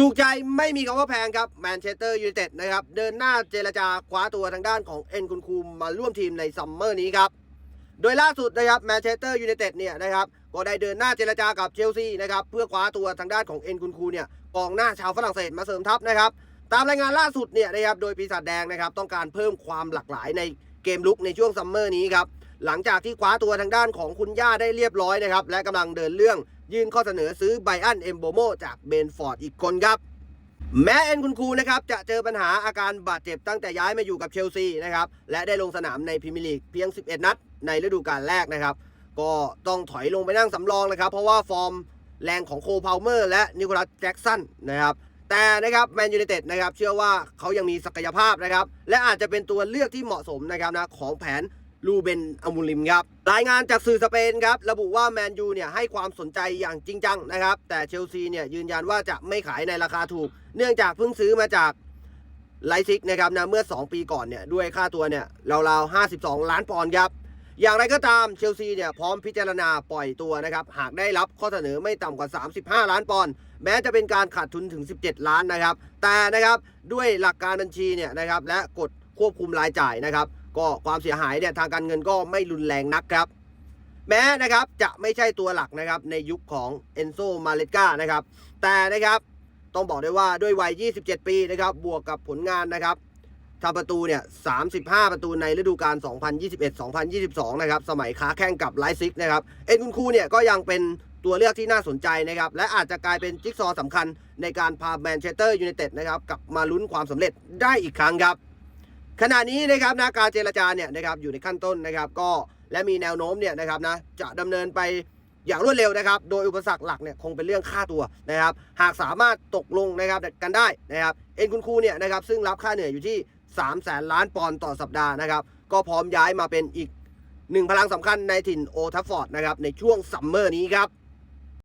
ถูกใจไม่มีคำว่าแพงครับแมนเชสเตอร์ยูไนเต็ดนะครับ เดินหน้าเจรจาคว้าตัวทางด้านของเอ็นคุนคูมมาร่วมทีมในซัมเมอร์นี้ครับ โดยล่าสุดนะครับแมนเชสเตอร์ยูไนเต็ดเนี่ยนะครับก็ได้เดินหน้าเจรจากับเชลซีนะครับเพื่อคว้าตัวทางด้านของเอ็นคุนคูเนี่ยกองหน้าชาวฝรั่งเศสมาเสริมทัพนะครับ ตามรายงานล่าสุดเนี่ยนะครับโดยปีศาจแดงนะครับต้องการเพิ่มความหลากหลายในเกมลุกในช่วงซัมเมอร์นี้ครับ หลังจากที่คว้าตัวทางด้านของคุณย่าได้เรียบร้อยนะครับ และกำลังเดินเรื่องยื่นข้อเสนอซื้อไบอันเอมโบโมจากเบนฟอร์ดอีกคนครับ แม้เอ็นคุณครูนะครับจะเจอปัญหาอาการบาดเจ็บตั้งแต่ย้ายมาอยู่กับเชลซีนะครับและได้ลงสนามในพรีเมียร์ลีกเพียง 11 นัด ในฤดูกาลแรกนะครับ ก็ต้องถอยลงไปนั่งสำรองนะครับ เพราะว่าฟอร์มแรงของโคพาวเมอร์ และนิโคลัสแจ็กสันนะครับแต่นะครับแมนยูไนเต็ดนะครับเชื่อว่าเขายังมีศักยภาพนะครับและอาจจะเป็นตัวเลือกที่เหมาะสมนะครับนะของแผน ลูเบนอามูลิมครับ รายงานจากสื่อสเปนครับ ระบุว่าแมนยูเนี่ยให้ความสนใจอย่างจริงจังนะครับ แต่เชลซีเนี่ยยืนยันว่าจะไม่ขายในราคาถูก เนื่องจากเพิ่งซื้อมาจากไลซิกนะครับนะเมื่อ 2 ปีก่อนเนี่ยด้วยค่าตัวเนี่ยราวๆ52 ล้านปอนด์ครับ อย่างไรก็ตามเชลซีเนี่ยพร้อมพิจารณาปล่อยตัวนะครับ หากได้รับข้อเสนอไม่ต่ำกว่า 35 ล้านปอนด์แม้จะเป็นการขาดทุนถึง 17 ล้านนะครับ แต่นะครับด้วยหลักการบัญชีเนี่ยนะครับและกฎควบคุมรายจ่ายนะครับ ก็ความเสียหายเนี่ยทางการเงินก็ไม่รุนแรงนักครับ แม้นะครับจะไม่ใช่ตัวหลักนะครับในยุคของเอนโซมาเลกานะครับแต่นะครับต้องบอกได้ว่าด้วยวัย 27 ปีนะครับบวกกับผลงานนะครับทำประตูเนี่ย 35 ประตูในฤดูกาล 2021-2022 นะครับ สมัยค้าแข่งกับไลซิกนะครับ เอ็นคุนคูเนี่ยก็ยังเป็นตัวเลือกที่น่าสนใจนะครับ และอาจจะกลายเป็นจิ๊กซอสำคัญในการพาแมนเชสเตอร์ยูไนเต็ดนะครับกลับมาลุ้นความสำเร็จได้อีกครั้งครับ ขณะนี้นะครับนะการเจรจาเนี่ยนะครับอยู่ในขั้นต้นนะครับก็และมีแนวโน้มเนี่ยนะครับนะจะดำเนินไปอย่างรวดเร็วนะครับ โดยอุปสรรคหลักเนี่ยคงเป็นเรื่องค่าตัวนะครับ หากสามารถตกลงนะครับกันได้นะครับ เอ็นคุณครูเนี่ยนะครับซึ่งรับค่าเหนื่อยอยู่ที่ 3 0 0แสนล้านปอนด์ต่อสัปดาห์นะครับ ก็พร้อมย้ายมาเป็นอีกหนึ่งพลังสำคัญในถิ่นโอทัฟฟอร์ดนะครับในช่วงซัมเมอร์นี้ครับ